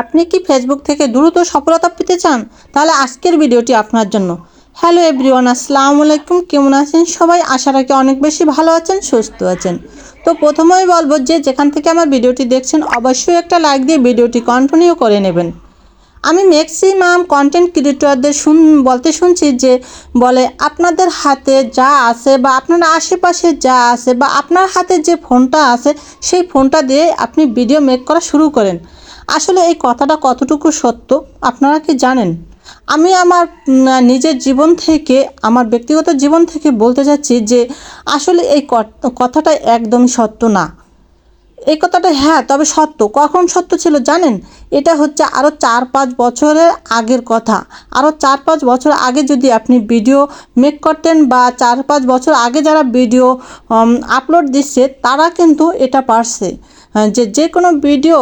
আপনি কি ফেসবুক থেকে দ্রুত সফলতা পেতে চান? তাহলে আজকের ভিডিওটি আপনার জন্য। হ্যালো এভরিওয়ান আসসালামু আলাইকুম। কেমন আছেন সবাই? আশা রাখি অনেক বেশি ভালো আছেন, সুস্থ আছেন। তো প্রথমেই বলব যে যেখান থেকে আমার ভিডিওটি দেখছেন, অবশ্যই একটা লাইক দিয়ে ভিডিওটি কন্টিনিউ করে নেবেন। আমি ম্যাক্সিমাম কন্টেন্ট ক্রিয়েটরদের শুন বলতে শুনছি যে বলে, আপনাদের হাতে যা আছে বা আপনার আশেপাশে যা আছে বা আপনার হাতে যে ফোনটা আছে, সেই ফোনটা দিয়ে আপনি ভিডিও মেক করা শুরু করেন। আসলে এই কথাটা কতটুকু সত্য? আপনারা কি জানেন? আমি আমার নিজের জীবন থেকে, আমার ব্যক্তিগত জীবন থেকে বলতে চাচ্ছি যে আসলে এই কথাটা একদমই সত্য না। এই কথাটা হ্যাঁ তবে সত্য। কখন সত্য ছিল জানেন? এটা হচ্ছে আরও চার পাঁচ বছরের আগের কথা। আরও চার পাঁচ বছর আগে যদি আপনি ভিডিও মেক করতেন বা চার পাঁচ বছর আগে যারা ভিডিও আপলোড দিচ্ছে, তারা কিন্তু এটা পারছে। যে যে কোনো ভিডিও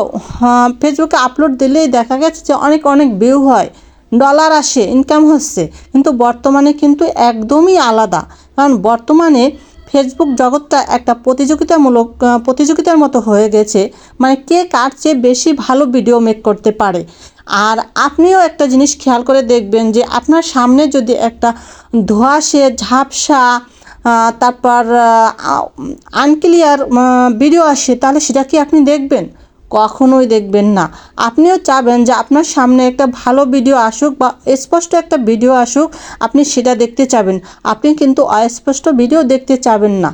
ফেসবুকে আপলোড দিলেই দেখা গেছে যে অনেক অনেক ভিউ হয়। ডলার আসে ইনকাম হচ্ছে। কিন্তু বর্তমানে কিন্তু একদমই আলাদা। কারণ বর্তমানে ফেসবুক জগৎটা একটা প্রতিযোগিতামূলক প্রতিযোগিতার মতো হয়ে গেছে। মানে কে কার চেয়ে বেশি ভালো ভিডিও মেক করতে পারে? আর আপনিও একটা জিনিস খেয়াল করে দেখবেন যে আপনার সামনে যদি একটা ধোঁয়াশে ঝাপসা তারপর আনক্লিয়ার ভিডিও আসে, তাহলে সেটা কি আপনি দেখবেন? কখনোই দেখবেন না। আপনিও চাবেন যে আপনার সামনে একটা ভালো ভিডিও আসুক বা স্পষ্ট একটা ভিডিও আসুক, আপনি সেটা দেখতে চাবেন। আপনি কিন্তু অস্পষ্ট ভিডিও দেখতে চাবেন না।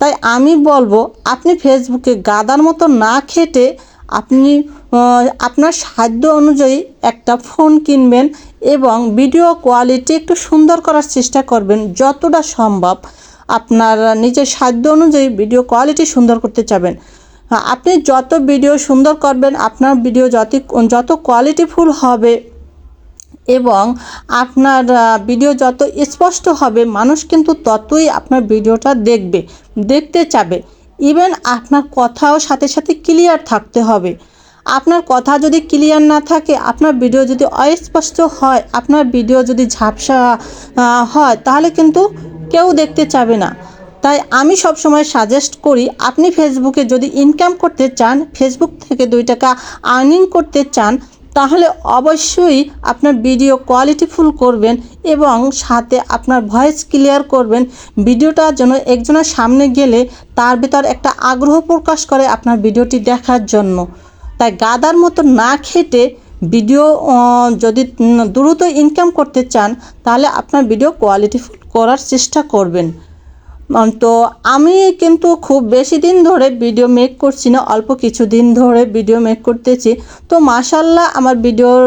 তাই আমি বলব, আপনি ফেসবুকে গাদার মতো না খেটে আপনি আপনার সাধ্য অনুযায়ী একটা ফোন কিনবেন এবং ভিডিও কোয়ালিটি একটু সুন্দর করার চেষ্টা করবেন, যতটা সম্ভব। আপনার নিজের সাধ্য অনুযায়ী ভিডিও কোয়ালিটি সুন্দর করতে চাবেন। হ্যাঁ, আপনি যত ভিডিও সুন্দর করবেন আপনার ভিডিও যত যত কোয়ালিটিফুল হবে এবং আপনার ভিডিও যত স্পষ্ট হবে মানুষ কিন্তু ততই আপনার ভিডিওটা দেখবে দেখতে চাবে। ইভেন আপনার কথাও সাথে সাথে ক্লিয়ার থাকতে হবে। আপনার কথা যদি ক্লিয়ার না থাকে আপনার ভিডিও যদি অস্পষ্ট হয় আপনার ভিডিও যদি ঝাপসা হয় তাহলে কিন্তু কেউ দেখতে চাবে না। তাই আমি সব সময় সাজেস্ট করি, আপনি ফেসবুকে যদি ইনকাম করতে চান, ফেসবুক থেকে দুই টাকা আর্নিং করতে চান, তাহলে অবশ্যই আপনার ভিডিও কোয়ালিটিফুল করবেন এবং সাথে আপনার ভয়েস ক্লিয়ার করবেন। ভিডিওটা যেন একজনের সামনে গেলে তার ভিতর একটা আগ্রহ প্রকাশ করে আপনার ভিডিওটি দেখার জন্য। তাই গাদার মতো না খেটে ভিডিও যদি দ্রুত ইনকাম করতে চান, তাহলে আপনার ভিডিও কোয়ালিটিফুল করার চেষ্টা করবেন। তো আমি কিন্তু খুব বেশি দিন ধরে ভিডিও মেক করছি না, অল্প কিছু দিন ধরে ভিডিও মেক করতেছি। তো মাশাল্লাহ আমার ভিডিওর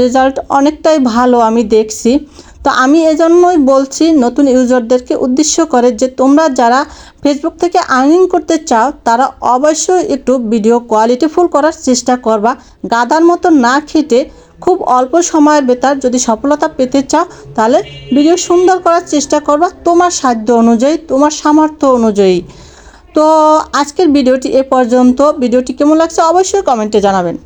রেজাল্ট অনেকটাই ভালো আমি দেখছি। তো আমি এজন্যই বলছি নতুন ইউজারদেরকে উদ্দেশ্য করে যে তোমরা যারা ফেসবুক থেকে আর্নিং করতে চাও, তারা অবশ্যই একটু ভিডিও কোয়ালিটিফুল করার চেষ্টা করবা। গাদার মতো না খেটে খুব অল্প সময়ের বেতার যদি সফলতা পেতে চাও, তাহলে ভিডিও সুন্দর করার চেষ্টা করবা তোমার সাধ্য অনুযায়ী, তোমার সামর্থ্য অনুযায়ী। তো আজকের ভিডিওটি এ পর্যন্ত। ভিডিওটি কেমন লাগছে অবশ্যই কমেন্টে জানাবেন।